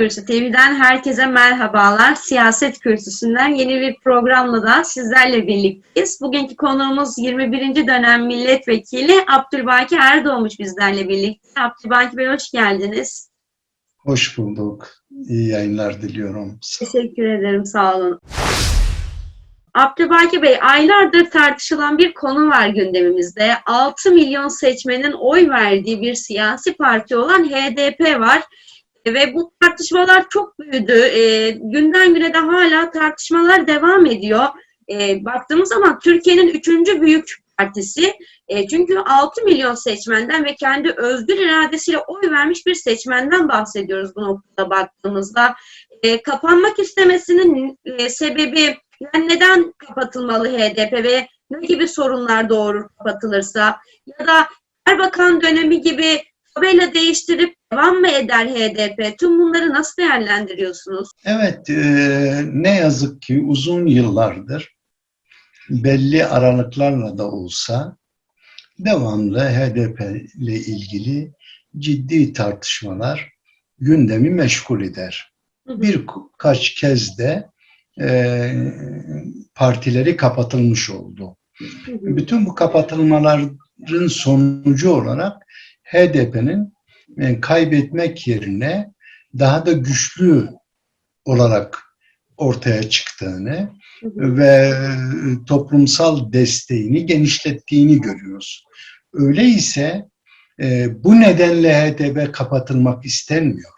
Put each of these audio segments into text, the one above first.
Kürsü TV'den herkese merhabalar. Siyaset Kürsüsü'nden yeni bir programla da sizlerle birlikteyiz. Bugünkü konuğumuz 21. dönem milletvekili Abdülbaki Erdoğmuş bizlerle birlikte. Abdülbaki Bey hoş geldiniz. Hoş bulduk. İyi yayınlar diliyorum. Teşekkür ederim, sağ olun. Abdülbaki Bey, aylardır tartışılan bir konu var gündemimizde. 6 milyon seçmenin oy verdiği bir siyasi parti olan HDP var. Ve bu tartışmalar çok büyüdü. E, günden güne de hala tartışmalar devam ediyor. E, baktığımız zaman Türkiye'nin üçüncü büyük partisi. E, çünkü 6 milyon seçmenden ve kendi özgür iradesiyle oy vermiş bir seçmenden bahsediyoruz bu noktada baktığımızda. E, kapanmak istemesinin e, sebebi yani neden kapatılmalı HDP ve ne gibi sorunlar doğurur kapatılırsa ya da Erbakan dönemi gibi tabela değiştirip devam mı eder HDP? Tüm bunları nasıl değerlendiriyorsunuz? Evet, e, ne yazık ki uzun yıllardır belli aralıklarla da olsa devamlı HDP ile ilgili ciddi tartışmalar gündemi meşgul eder. Birkaç kez de e, partileri kapatılmış oldu. Bütün bu kapatılmaların sonucu olarak HDP'nin e, kaybetmek yerine daha da güçlü olarak ortaya çıktığını ve e, toplumsal desteğini genişlettiğini görüyoruz. Öyleyse e, bu nedenle HDP kapatılmak istenmiyor.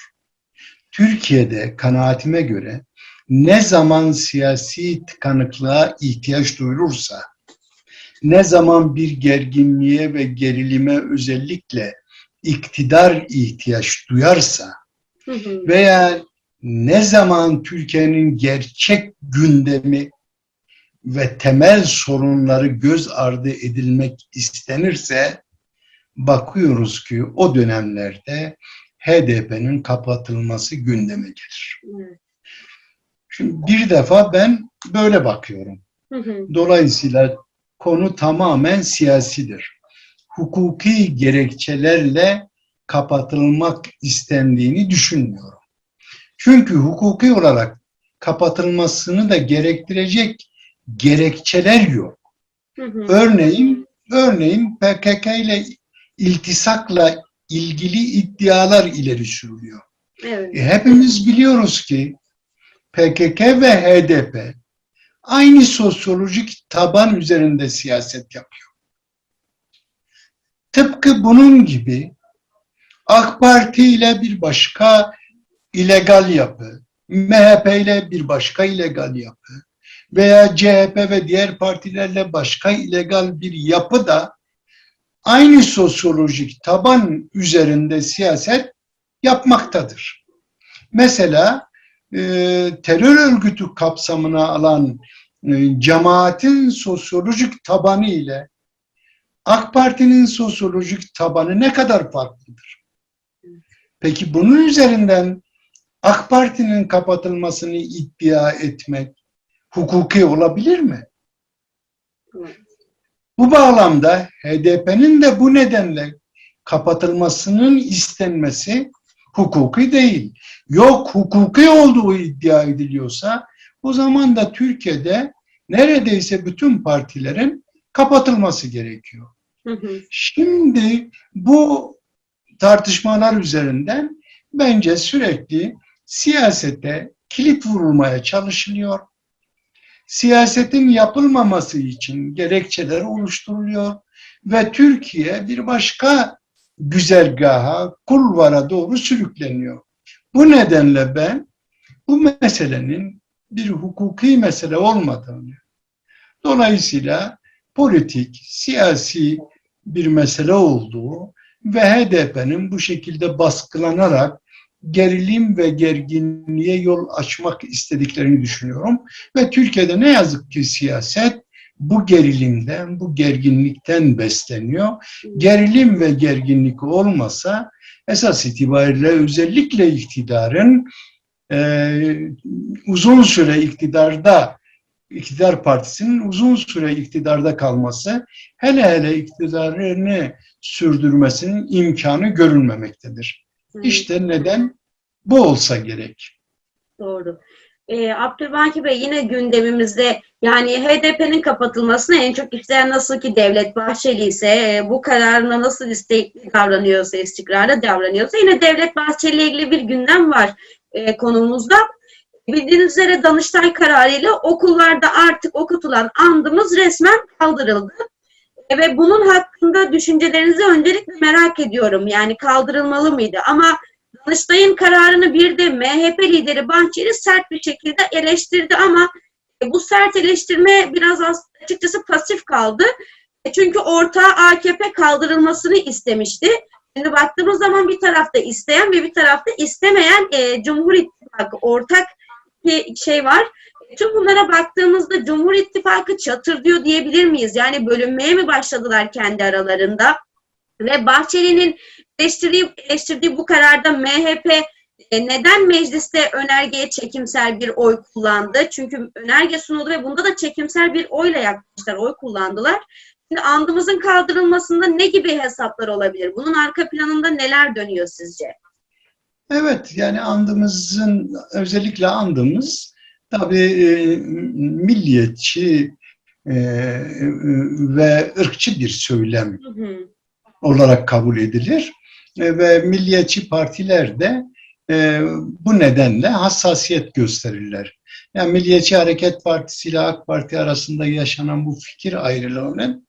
Türkiye'de kanaatime göre ne zaman siyasi tıkanıklığa ihtiyaç duyulursa, ne zaman bir gerginliğe ve gerilime özellikle iktidar ihtiyaç duyarsa veya ne zaman Türkiye'nin gerçek gündemi ve temel sorunları göz ardı edilmek istenirse bakıyoruz ki o dönemlerde HDP'nin kapatılması gündeme gelir. Şimdi bir defa ben böyle bakıyorum. Dolayısıyla konu tamamen siyasidir. Hukuki gerekçelerle kapatılmak istendiğini düşünmüyorum. Çünkü hukuki olarak kapatılmasını da gerektirecek gerekçeler yok. Örneğin örneğin PKK ile iltisakla ilgili iddialar ileri sürülüyor. Evet. E, hepimiz biliyoruz ki PKK ve HDP aynı sosyolojik taban üzerinde siyaset yapıyor. Tıpkı bunun gibi AK Parti ile bir başka illegal yapı, MHP ile bir başka illegal yapı veya CHP ve diğer partilerle başka illegal bir yapı da aynı sosyolojik taban üzerinde siyaset yapmaktadır. Mesela e, terör örgütü kapsamına alan e, cemaatin sosyolojik tabanı ile AK Parti'nin sosyolojik tabanı ne kadar farklıdır? Peki bunun üzerinden AK Parti'nin kapatılmasını iddia etmek hukuki olabilir mi? Bu bağlamda HDP'nin de bu nedenle kapatılmasının istenmesi hukuki değil. Yok hukuki olduğu iddia ediliyorsa o zaman da Türkiye'de neredeyse bütün partilerin kapatılması gerekiyor. Şimdi bu tartışmalar üzerinden bence sürekli siyasete kilit vurulmaya çalışılıyor. Siyasetin yapılmaması için gerekçeler oluşturuluyor ve Türkiye bir başka güzergaha, kulvara doğru sürükleniyor. Bu nedenle ben bu meselenin bir hukuki mesele olmadığını, dolayısıyla politik, siyasi bir mesele olduğu ve HDP'nin bu şekilde baskılanarak gerilim ve gerginliğe yol açmak istediklerini düşünüyorum. Ve Türkiye'de ne yazık ki siyaset bu gerilimden, bu gerginlikten besleniyor. Gerilim ve gerginlik olmasa esas itibariyle özellikle iktidarın e, uzun süre iktidarda iktidar partisinin uzun süre iktidarda kalması hele hele iktidarını sürdürmesinin imkanı görülmemektedir. İşte neden bu olsa gerek. Doğru. Ee, Abdülbaki Bey yine gündemimizde yani HDP'nin kapatılmasını en çok isteyen nasıl ki Devlet Bahçeli ise e, bu kararına nasıl istekli davranıyorsa, istikrarlı davranıyorsa yine Devlet Bahçeli ile ilgili bir gündem var e, konumuzda. Bildiğiniz üzere Danıştay kararıyla okullarda artık okutulan andımız resmen kaldırıldı. E, ve bunun hakkında düşüncelerinizi öncelikle merak ediyorum. Yani kaldırılmalı mıydı? Ama Danıştay'ın kararını bir de MHP lideri Bahçeli sert bir şekilde eleştirdi ama e, bu sert eleştirme biraz az, açıkçası pasif kaldı. E, Çünkü ortağı AKP kaldırılmasını istemişti. Şimdi baktığımız zaman bir tarafta isteyen ve bir tarafta istemeyen e, Cumhur İttifakı ortak bir şey var. Tüm bunlara baktığımızda Cumhur İttifakı çatır diyor diyebilir miyiz? Yani bölünmeye mi başladılar kendi aralarında? Ve Bahçeli'nin eleştirdiği, eleştirdiği bu kararda MHP e, neden mecliste önergeye çekimsel bir oy kullandı? Çünkü önerge sunuldu ve bunda da çekimsel bir oyla yaklaştılar, oy kullandılar. Şimdi andımızın kaldırılmasında ne gibi hesaplar olabilir? Bunun arka planında neler dönüyor sizce? Evet yani andımızın özellikle andımız tabii e, milliyetçi e, ve ırkçı bir söylem Hı hı. olarak kabul edilir E, ve milliyetçi partiler de e, bu nedenle hassasiyet gösterirler. Yani Milliyetçi Hareket Partisi ile AK Parti arasında yaşanan bu fikir ayrılığının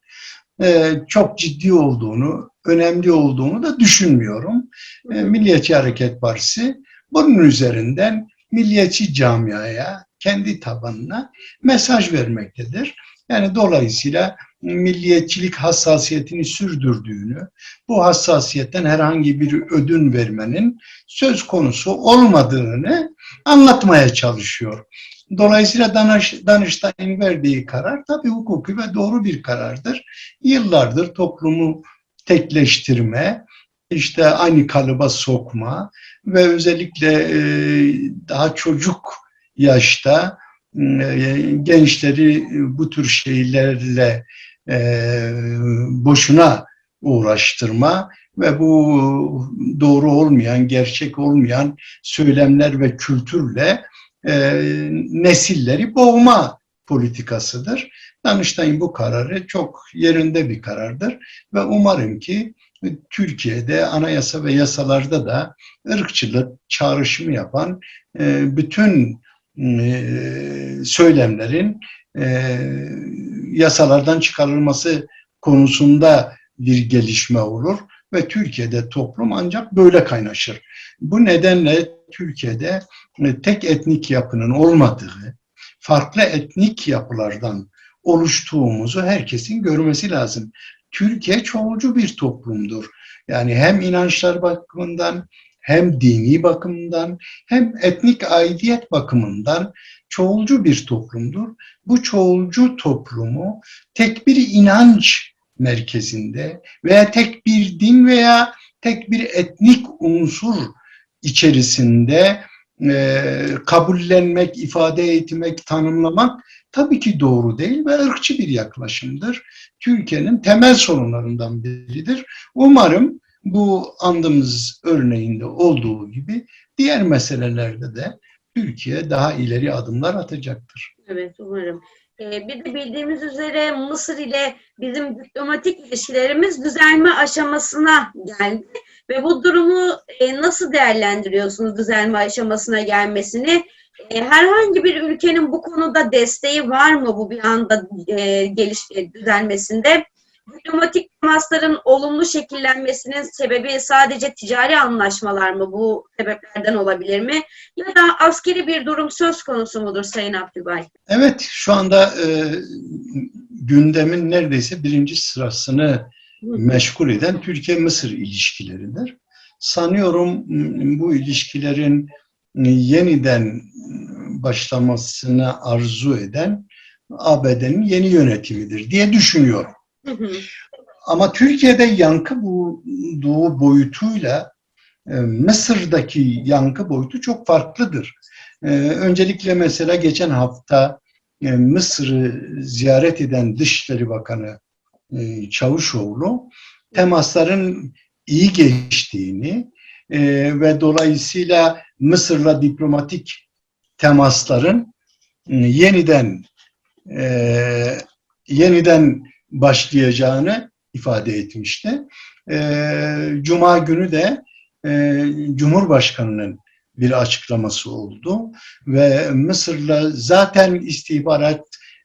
çok ciddi olduğunu, önemli olduğunu da düşünmüyorum. E. Milliyetçi Hareket Partisi bunun üzerinden milliyetçi camiaya, kendi tabanına mesaj vermektedir. Yani dolayısıyla milliyetçilik hassasiyetini sürdürdüğünü, bu hassasiyetten herhangi bir ödün vermenin söz konusu olmadığını anlatmaya çalışıyor. Dolayısıyla Danış, Danıştay'ın verdiği karar tabii hukuki ve doğru bir karardır. Yıllardır toplumu tekleştirme, işte aynı kalıba sokma ve özellikle e, daha çocuk yaşta e, gençleri bu tür şeylerle e, boşuna uğraştırma ve bu doğru olmayan, gerçek olmayan söylemler ve kültürle e, nesilleri boğma politikasıdır. Danıştay'ın bu kararı çok yerinde bir karardır ve umarım ki Türkiye'de anayasa ve yasalarda da ırkçılık çağrışımı yapan e, bütün e, söylemlerin e, yasalardan çıkarılması konusunda bir gelişme olur ve Türkiye'de toplum ancak böyle kaynaşır. Bu nedenle Türkiye'de e, tek etnik yapının olmadığı, farklı etnik yapılardan oluştuğumuzu herkesin görmesi lazım. Türkiye çoğulcu bir toplumdur. Yani hem inançlar bakımından hem dini bakımından hem etnik aidiyet bakımından çoğulcu bir toplumdur. Bu çoğulcu toplumu tek bir inanç merkezinde veya tek bir din veya tek bir etnik unsur içerisinde e, kabullenmek, ifade etmek, tanımlamak tabii ki doğru değil ve ırkçı bir yaklaşımdır. Türkiye'nin temel sorunlarından biridir. Umarım bu andımız örneğinde olduğu gibi diğer meselelerde de Türkiye daha ileri adımlar atacaktır. Evet umarım. Ee, bir de bildiğimiz üzere Mısır ile bizim diplomatik ilişkilerimiz düzelme aşamasına geldi. Ve bu durumu e, nasıl değerlendiriyorsunuz düzelme aşamasına gelmesini? E, herhangi bir ülkenin bu konuda desteği var mı bu bir anda e, geliş düzelmesinde? Diplomatik temasların olumlu şekillenmesinin sebebi sadece ticari anlaşmalar mı? Bu sebeplerden olabilir mi? Ya da askeri bir durum söz konusu mudur Sayın Abdülbay? Evet, şu anda e, gündemin neredeyse birinci sırasını meşgul eden Türkiye-Mısır ilişkileridir. Sanıyorum bu ilişkilerin yeniden başlamasını arzu eden ABD'nin yeni yönetimidir diye düşünüyorum. Ama Türkiye'de yankı bulduğu boyutuyla e, Mısır'daki yankı boyutu çok farklıdır. E, öncelikle mesela geçen hafta e, Mısır'ı ziyaret eden Dışişleri Bakanı Çavuşoğlu temasların iyi geçtiğini ve dolayısıyla Mısır'la diplomatik temasların yeniden yeniden başlayacağını ifade etmişti. E, Cuma günü de e, Cumhurbaşkanı'nın bir açıklaması oldu ve Mısır'la zaten istihbarat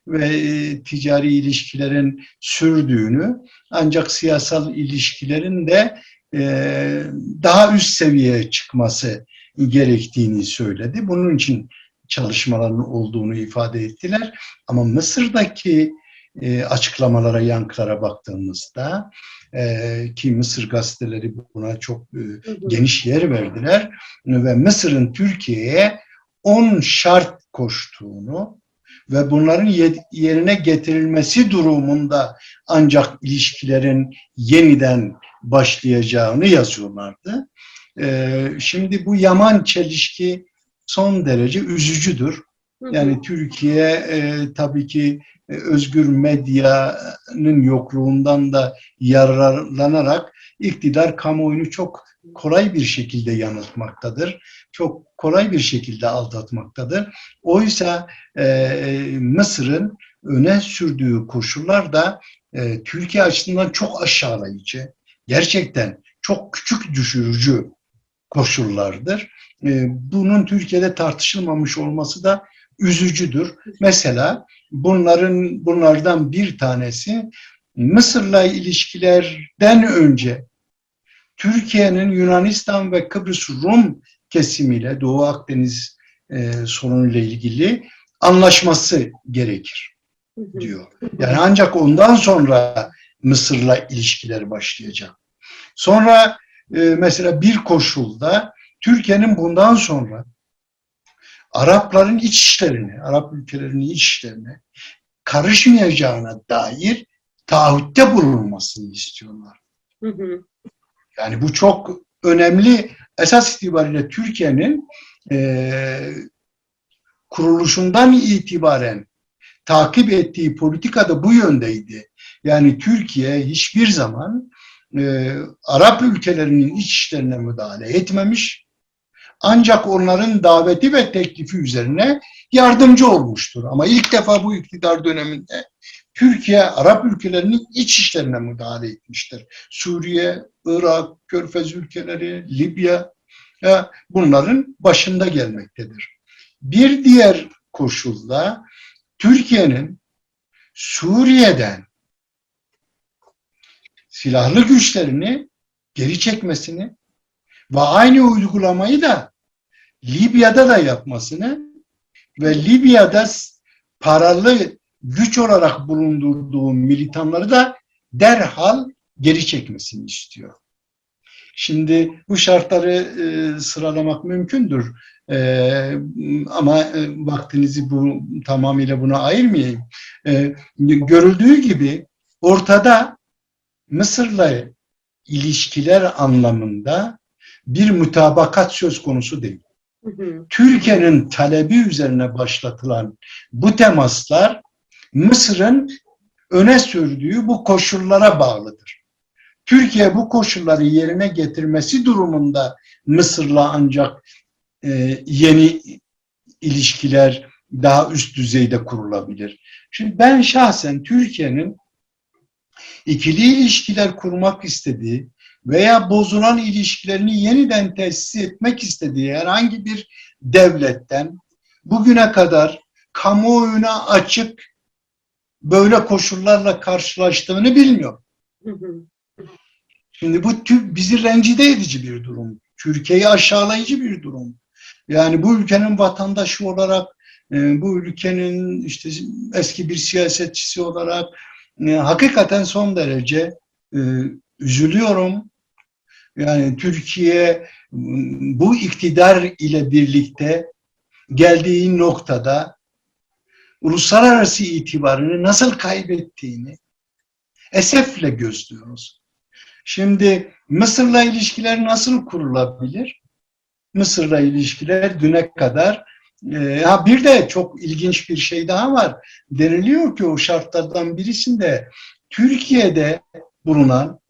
ve e, ticari ilişkilerin sürdüğünü ancak siyasal ilişkilerin de e, daha üst seviyeye çıkması gerektiğini söyledi. Bunun için çalışmaların olduğunu ifade ettiler. Ama Mısır'daki e, açıklamalara, yankılara baktığımızda e, ki Mısır gazeteleri buna çok e, geniş yer verdiler ve Mısır'ın Türkiye'ye 10 şart koştuğunu ve bunların ye- yerine getirilmesi durumunda ancak ilişkilerin yeniden başlayacağını yazıyorlardı. Ee, şimdi bu yaman çelişki son derece üzücüdür. Yani Türkiye e, tabii ki e, özgür medyanın yokluğundan da yararlanarak iktidar kamuoyunu çok kolay bir şekilde yanıltmaktadır. Çok kolay bir şekilde aldatmaktadır. Oysa e, Mısır'ın öne sürdüğü koşullar da e, Türkiye açısından çok aşağılayıcı. Gerçekten çok küçük düşürücü koşullardır. E, bunun Türkiye'de tartışılmamış olması da üzücüdür. Mesela bunların bunlardan bir tanesi Mısır'la ilişkilerden önce Türkiye'nin Yunanistan ve Kıbrıs Rum kesimiyle Doğu Akdeniz e, sorunuyla ilgili anlaşması gerekir diyor. Yani ancak ondan sonra Mısır'la ilişkiler başlayacak. Sonra e, mesela bir koşulda Türkiye'nin bundan sonra Arapların iç işlerini, Arap ülkelerinin iç işlerine karışmayacağına dair taahhütte bulunmasını istiyorlar. Hı hı. Yani bu çok önemli. Esas itibariyle Türkiye'nin e, kuruluşundan itibaren takip ettiği politika da bu yöndeydi. Yani Türkiye hiçbir zaman e, Arap ülkelerinin iç işlerine müdahale etmemiş. Ancak onların daveti ve teklifi üzerine yardımcı olmuştur. Ama ilk defa bu iktidar döneminde Türkiye Arap ülkelerinin iç işlerine müdahale etmiştir. Suriye, Irak, Körfez ülkeleri, Libya ya bunların başında gelmektedir. Bir diğer koşulda Türkiye'nin Suriye'den silahlı güçlerini geri çekmesini ve aynı uygulamayı da Libya'da da yapmasını ve Libya'da paralı güç olarak bulundurduğu militanları da derhal geri çekmesini istiyor. Şimdi bu şartları e, sıralamak mümkündür. E, ama e, vaktinizi bu tamamıyla buna ayırmayayım. E, görüldüğü gibi ortada Mısır'la ilişkiler anlamında bir mutabakat söz konusu değil. Türkiye'nin talebi üzerine başlatılan bu temaslar Mısır'ın öne sürdüğü bu koşullara bağlıdır. Türkiye bu koşulları yerine getirmesi durumunda Mısır'la ancak e, yeni ilişkiler daha üst düzeyde kurulabilir. Şimdi ben şahsen Türkiye'nin ikili ilişkiler kurmak istediği veya bozulan ilişkilerini yeniden tesis etmek istediği herhangi bir devletten bugüne kadar kamuoyuna açık böyle koşullarla karşılaştığını hı. Şimdi bu tü- bizi rencide edici bir durum. Türkiye'yi aşağılayıcı bir durum. Yani bu ülkenin vatandaşı olarak, e, bu ülkenin işte eski bir siyasetçisi olarak e, hakikaten son derece e, üzülüyorum. Yani Türkiye bu iktidar ile birlikte geldiği noktada uluslararası itibarını nasıl kaybettiğini esefle gözlüyoruz. Şimdi Mısır'la ilişkiler nasıl kurulabilir? Mısır'la ilişkiler düne kadar e, ha bir de çok ilginç bir şey daha var. Deniliyor ki o şartlardan birisinde Türkiye'de bulunan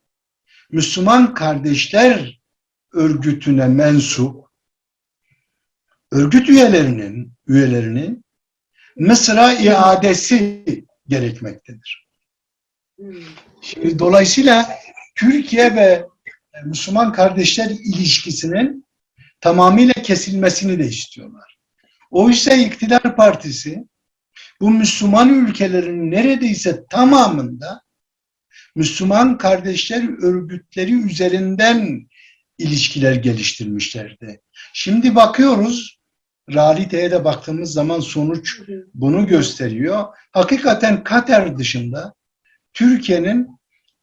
Müslüman kardeşler örgütüne mensup örgüt üyelerinin üyelerinin Mısır'a iadesi gerekmektedir. Şimdi dolayısıyla Türkiye ve Müslüman kardeşler ilişkisinin tamamıyla kesilmesini de istiyorlar. Oysa iktidar partisi bu Müslüman ülkelerin neredeyse tamamında Müslüman kardeşler örgütleri üzerinden ilişkiler geliştirmişlerdi. Şimdi bakıyoruz, realiteye de baktığımız zaman sonuç bunu gösteriyor. Hakikaten Katar dışında Türkiye'nin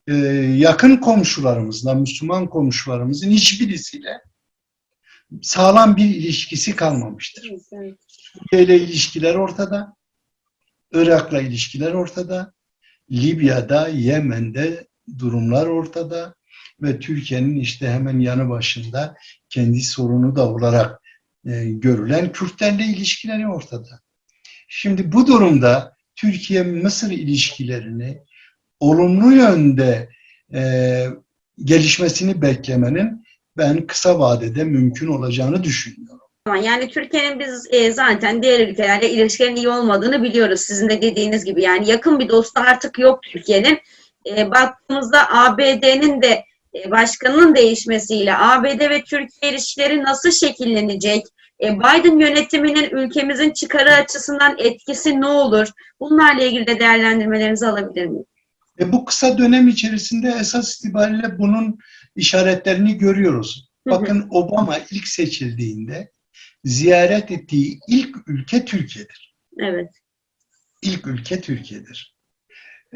e, yakın komşularımızla, Müslüman komşularımızın hiçbirisiyle sağlam bir ilişkisi kalmamıştır. Suriye ile ilişkiler ortada, Irak'la ilişkiler ortada, Libya'da, Yemen'de durumlar ortada ve Türkiye'nin işte hemen yanı başında kendi sorunu da olarak e, görülen Kürtlerle ilişkileri ortada. Şimdi bu durumda Türkiye-Mısır ilişkilerini olumlu yönde e, gelişmesini beklemenin ben kısa vadede mümkün olacağını düşünüyorum. Tamam, Yani Türkiye'nin biz e, zaten diğer ülkelerle ilişkilerin iyi olmadığını biliyoruz. Sizin de dediğiniz gibi yani yakın bir dostu artık yok Türkiye'nin. E, baktığımızda ABD'nin de e, başkanının değişmesiyle ABD ve Türkiye ilişkileri nasıl şekillenecek? E, Biden yönetiminin ülkemizin çıkarı açısından etkisi ne olur? Bunlarla ilgili de değerlendirmelerinizi alabilir miyim? E, bu kısa dönem içerisinde esas itibariyle bunun işaretlerini görüyoruz. Bakın Obama ilk seçildiğinde ziyaret ettiği ilk ülke Türkiye'dir. Evet. İlk ülke Türkiye'dir.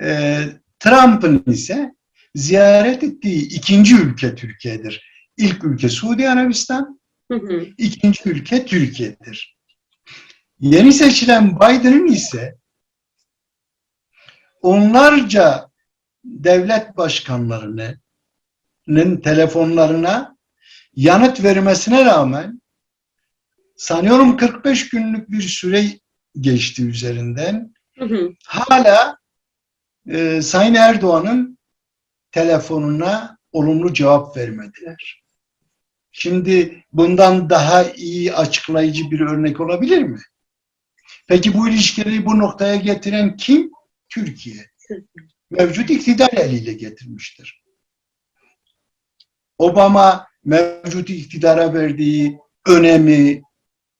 E, Trump'ın ise ziyaret ettiği ikinci ülke Türkiye'dir. İlk ülke Suudi Arabistan, Hı hı. ikinci ülke Türkiye'dir. Yeni seçilen Biden'ın ise onlarca devlet başkanlarının telefonlarına yanıt vermesine rağmen sanıyorum 45 günlük bir süre geçti üzerinden. Hı hı. Hala e, Sayın Erdoğan'ın telefonuna olumlu cevap vermediler. Şimdi bundan daha iyi açıklayıcı bir örnek olabilir mi? Peki bu ilişkileri bu noktaya getiren kim? Türkiye. Mevcut iktidar eliyle getirmiştir. Obama mevcut iktidara verdiği önemi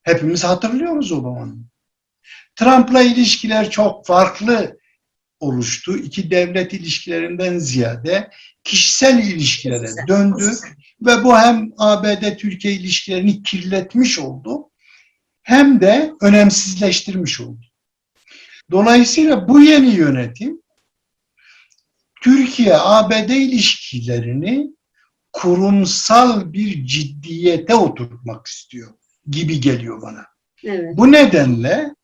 hepimiz hatırlıyoruz Obama'nın. Trump'la ilişkiler çok farklı oluştu. İki devlet ilişkilerinden ziyade kişisel ilişkilere Kişisel. döndü ve bu hem ABD-Türkiye ilişkilerini kirletmiş oldu hem de önemsizleştirmiş oldu. Dolayısıyla bu yeni yönetim Türkiye-ABD ilişkilerini kurumsal bir ciddiyete oturtmak istiyor gibi geliyor bana. Evet. Bu nedenle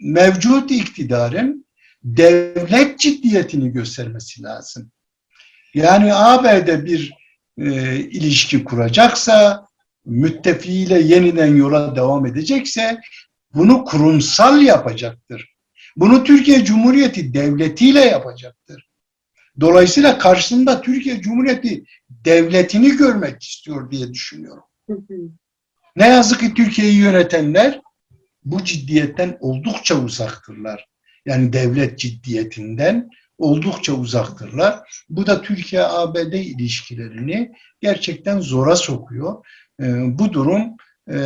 mevcut iktidarın devlet ciddiyetini göstermesi lazım. Yani ABD bir e, ilişki kuracaksa, müttefiğiyle yeniden yola devam edecekse bunu kurumsal yapacaktır. Bunu Türkiye Cumhuriyeti devletiyle yapacaktır. Dolayısıyla karşısında Türkiye Cumhuriyeti devletini görmek istiyor diye düşünüyorum. Hı hı. Ne yazık ki Türkiye'yi yönetenler bu ciddiyetten oldukça uzaktırlar. Yani devlet ciddiyetinden oldukça uzaktırlar. Bu da Türkiye-ABD ilişkilerini gerçekten zora sokuyor. Ee, bu durum e,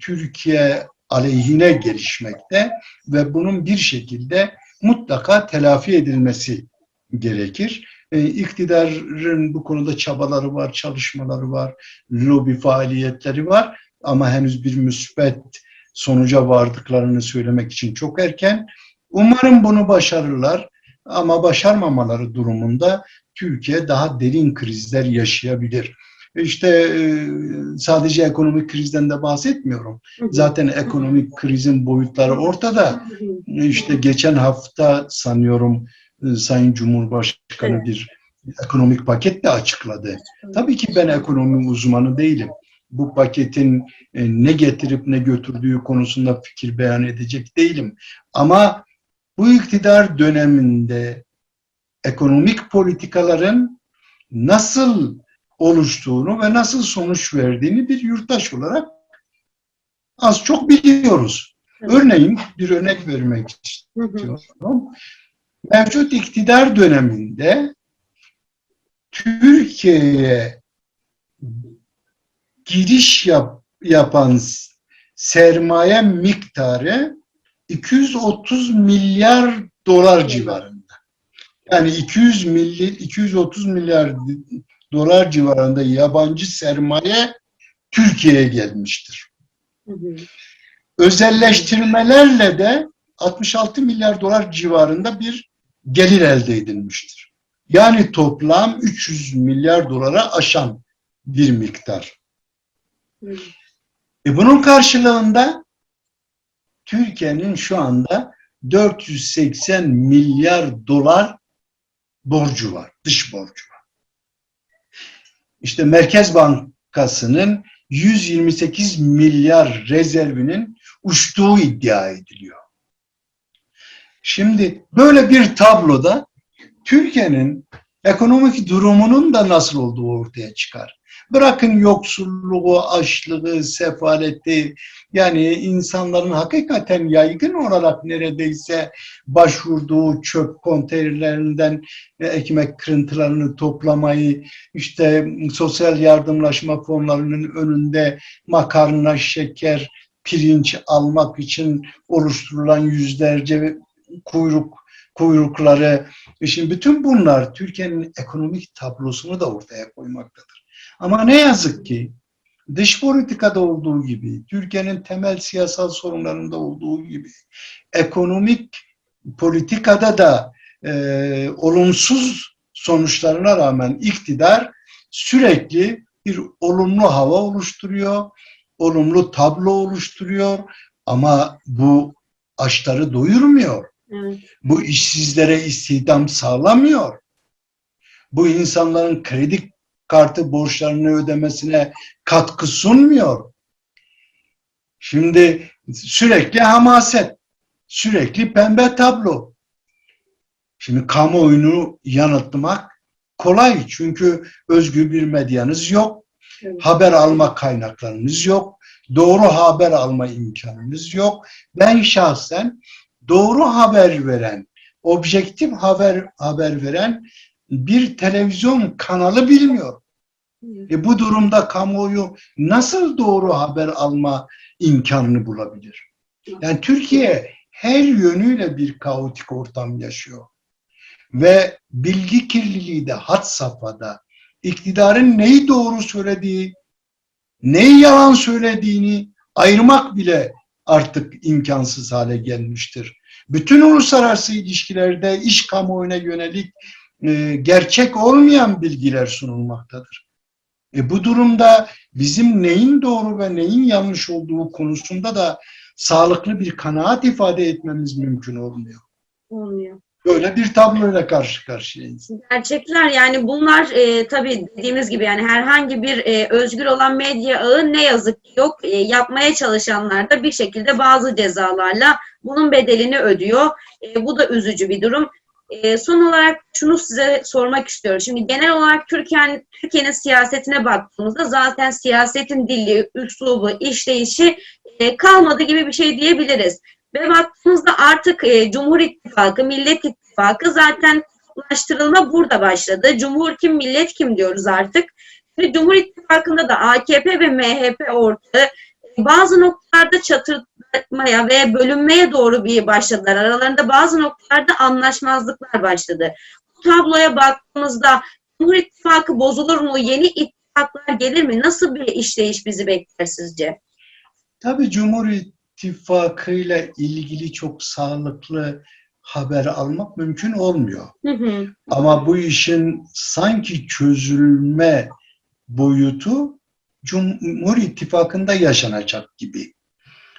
Türkiye aleyhine gelişmekte ve bunun bir şekilde mutlaka telafi edilmesi gerekir. E, iktidarın bu konuda çabaları var, çalışmaları var, lobi faaliyetleri var ama henüz bir müsbet sonuca vardıklarını söylemek için çok erken. Umarım bunu başarırlar ama başarmamaları durumunda Türkiye daha derin krizler yaşayabilir. İşte e, sadece ekonomik krizden de bahsetmiyorum. Zaten ekonomik krizin boyutları ortada. İşte geçen hafta sanıyorum e, Sayın Cumhurbaşkanı bir ekonomik paket de açıkladı. Tabii ki ben ekonomi uzmanı değilim. Bu paketin e, ne getirip ne götürdüğü konusunda fikir beyan edecek değilim. Ama bu iktidar döneminde ekonomik politikaların nasıl oluştuğunu ve nasıl sonuç verdiğini bir yurttaş olarak az çok biliyoruz. Örneğin bir örnek vermek istiyorum. Mevcut iktidar döneminde Türkiye'ye giriş yap, yapan sermaye miktarı 230 milyar dolar civarında. Yani 200 milli, 230 milyar dolar civarında yabancı sermaye Türkiye'ye gelmiştir. Hı hı. Özelleştirmelerle de 66 milyar dolar civarında bir gelir elde edilmiştir. Yani toplam 300 milyar dolara aşan bir miktar. E bunun karşılığında Türkiye'nin şu anda 480 milyar dolar borcu var, dış borcu var. İşte Merkez Bankası'nın 128 milyar rezervinin uçtuğu iddia ediliyor. Şimdi böyle bir tabloda Türkiye'nin ekonomik durumunun da nasıl olduğu ortaya çıkar. Bırakın yoksulluğu, açlığı, sefaleti, yani insanların hakikaten yaygın olarak neredeyse başvurduğu çöp konteynerlerinden e, ekmek kırıntılarını toplamayı, işte sosyal yardımlaşma fonlarının önünde makarna, şeker, pirinç almak için oluşturulan yüzlerce kuyruk kuyrukları. E Şimdi bütün bunlar Türkiye'nin ekonomik tablosunu da ortaya koymaktadır. Ama ne yazık ki dış politikada olduğu gibi, Türkiye'nin temel siyasal sorunlarında olduğu gibi, ekonomik politikada da e, olumsuz sonuçlarına rağmen iktidar sürekli bir olumlu hava oluşturuyor, olumlu tablo oluşturuyor ama bu açları doyurmuyor. Evet. Bu işsizlere istihdam sağlamıyor. Bu insanların kredi kartı borçlarını ödemesine katkı sunmuyor. Şimdi sürekli hamaset, sürekli pembe tablo. Şimdi kamuoyunu yanıltmak kolay çünkü özgür bir medyanız yok. Evet. Haber alma kaynaklarınız yok. Doğru haber alma imkanınız yok. Ben şahsen doğru haber veren, objektif haber haber veren bir televizyon kanalı bilmiyorum. E bu durumda kamuoyu nasıl doğru haber alma imkanını bulabilir? Yani Türkiye her yönüyle bir kaotik ortam yaşıyor. Ve bilgi kirliliği de had safhada. İktidarın neyi doğru söylediği, neyi yalan söylediğini ayırmak bile artık imkansız hale gelmiştir. Bütün uluslararası ilişkilerde iş kamuoyuna yönelik e, gerçek olmayan bilgiler sunulmaktadır. E bu durumda bizim neyin doğru ve neyin yanlış olduğu konusunda da sağlıklı bir kanaat ifade etmemiz mümkün olmuyor. Olmuyor. Böyle bir tabloyla karşı karşıyayız. Gerçekler yani bunlar e, tabii dediğimiz gibi yani herhangi bir e, özgür olan medya ağı ne yazık ki yok. E, yapmaya çalışanlar da bir şekilde bazı cezalarla bunun bedelini ödüyor. E, bu da üzücü bir durum. E, son olarak şunu size sormak istiyorum. Şimdi genel olarak Türkiye'nin Türkiye'nin siyasetine baktığımızda zaten siyasetin dili, üslubu, işleyişi e, kalmadı gibi bir şey diyebiliriz. Ve baktığımızda artık e, Cumhur İttifakı, Millet İttifakı zaten kutuplaştırılma burada başladı. Cumhur kim, millet kim diyoruz artık. Ve Cumhur İttifakı'nda da AKP ve MHP ortağı e, bazı noktalarda çatırtmaya ve bölünmeye doğru bir başladılar. Aralarında bazı noktalarda anlaşmazlıklar başladı. Bu tabloya baktığımızda Cumhur İttifakı bozulur mu? Yeni ittifaklar gelir mi? Nasıl bir işleyiş bizi bekler sizce? Tabii Cumhur İttifakı ile ilgili çok sağlıklı haber almak mümkün olmuyor. Hı hı. Ama bu işin sanki çözülme boyutu Cumhur İttifakı'nda yaşanacak gibi.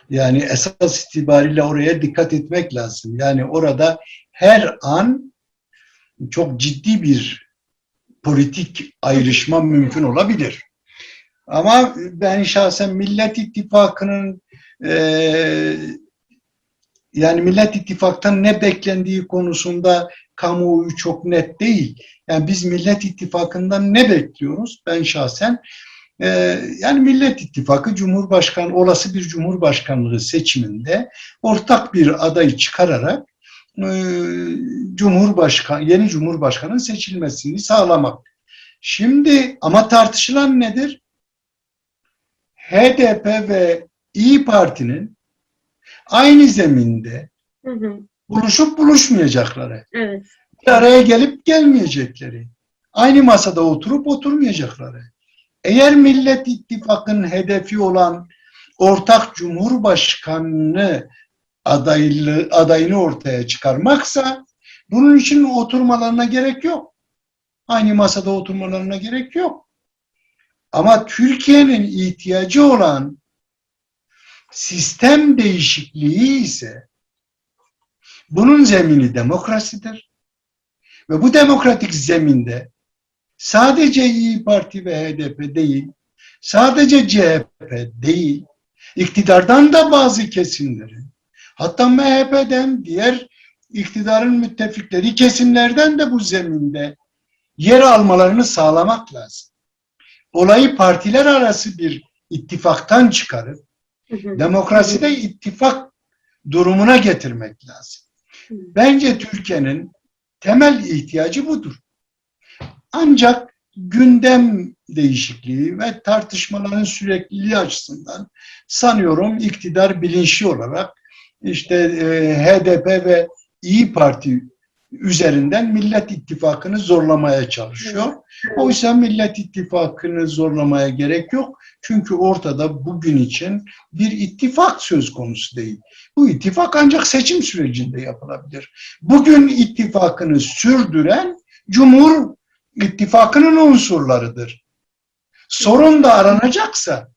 Yani esas itibariyle oraya dikkat etmek lazım. Yani orada her an çok ciddi bir politik ayrışma mümkün olabilir. Ama ben şahsen Millet İttifakı'nın eee yani Millet İttifak'tan ne beklendiği konusunda kamuoyu çok net değil. Yani biz Millet İttifakı'ndan ne bekliyoruz? Ben şahsen e, yani Millet İttifakı Cumhurbaşkanı olası bir Cumhurbaşkanlığı seçiminde ortak bir adayı çıkararak e, Cumhurbaşkanı yeni Cumhurbaşkanının seçilmesini sağlamak. Şimdi ama tartışılan nedir? HDP ve İyi Parti'nin aynı zeminde Hı hı. buluşup buluşmayacakları, Evet. bir araya gelip gelmeyecekleri, aynı masada oturup oturmayacakları. Eğer Millet İttifakı'nın hedefi olan ortak Cumhurbaşkanlığı adaylı, adayını ortaya çıkarmaksa bunun için oturmalarına gerek yok. Aynı masada oturmalarına gerek yok. Ama Türkiye'nin ihtiyacı olan sistem değişikliği ise bunun zemini demokrasidir. Ve bu demokratik zeminde sadece İyi Parti ve HDP değil, sadece CHP değil, iktidardan da bazı kesimlerin, hatta MHP'den diğer iktidarın müttefikleri kesimlerden de bu zeminde yer almalarını sağlamak lazım. Olayı partiler arası bir ittifaktan çıkarıp demokraside ittifak durumuna getirmek lazım. Bence Türkiye'nin temel ihtiyacı budur. Ancak gündem değişikliği ve tartışmaların sürekliliği açısından sanıyorum iktidar bilinçli olarak işte e, HDP ve İyi Parti üzerinden Millet İttifakı'nı zorlamaya çalışıyor. Oysa Millet İttifakı'nı zorlamaya gerek yok. Çünkü ortada bugün için bir ittifak söz konusu değil. Bu ittifak ancak seçim sürecinde yapılabilir. Bugün ittifakını sürdüren Cumhur İttifakı'nın unsurlarıdır. Sorun da aranacaksa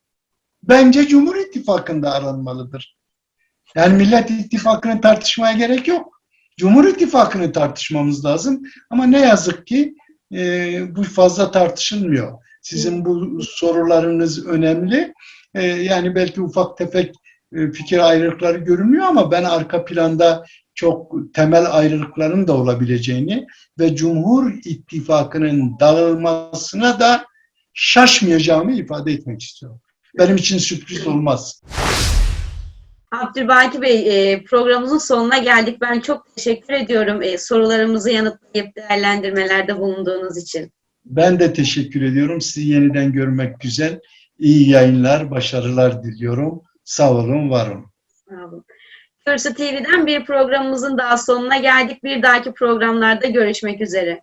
bence Cumhur İttifakı'nda aranmalıdır. Yani Millet İttifakı'nı tartışmaya gerek yok. Cumhur İttifakı'nı tartışmamız lazım. Ama ne yazık ki e, bu fazla tartışılmıyor. Sizin bu sorularınız önemli. E, yani belki ufak tefek fikir ayrılıkları görünüyor ama ben arka planda çok temel ayrılıkların da olabileceğini ve Cumhur İttifakı'nın dağılmasına da şaşmayacağımı ifade etmek istiyorum. Benim için sürpriz olmaz. Abdülbaki Bey, e, programımızın sonuna geldik. Ben çok teşekkür ediyorum e, sorularımızı yanıtlayıp değerlendirmelerde bulunduğunuz için. Ben de teşekkür ediyorum. Sizi yeniden görmek güzel. İyi yayınlar, başarılar diliyorum. Sağ olun, var olun. Sağ olun. Kürsü TV'den bir programımızın daha sonuna geldik. Bir dahaki programlarda görüşmek üzere.